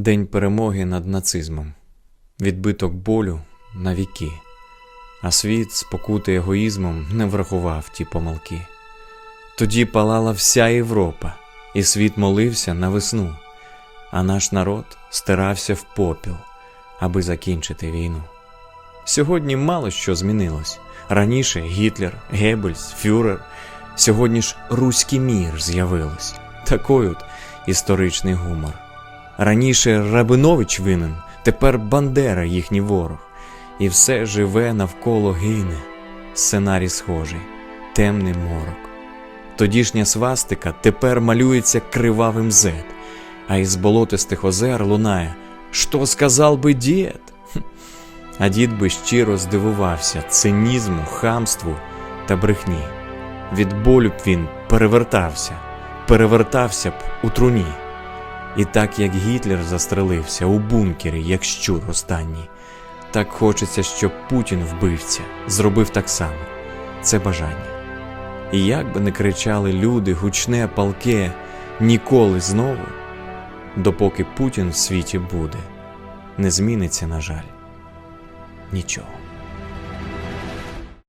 День перемоги над нацизмом, відбиток болю на віки, а світ, спокутий егоїзмом, не врахував ті помилки. Тоді палала вся Європа, і світ молився на весну, а наш народ стирався в попіл, аби закінчити війну. Сьогодні мало що змінилось. Раніше Гітлер, Геббельс, Фюрер, сьогодні ж руський мір з'явилось. Такий от історичний гумор. Раніше Рабинович винен, тепер Бандера їхній ворог. І все живе навколо гине. Сценарій схожий, темний морок. Тодішня свастика тепер малюється кривавим зет, а із болотистих озер лунає Що сказав би дід? А дід би щиро здивувався цинізму, хамству та брехні. Від болю б він перевертався, перевертався б у труні. І так як Гітлер застрелився у бункері, як щур останній, так хочеться, щоб Путін вбивця зробив так само. Це бажання. І як би не кричали люди гучне, палке, ніколи знову, допоки Путін в світі буде, не зміниться, на жаль, нічого.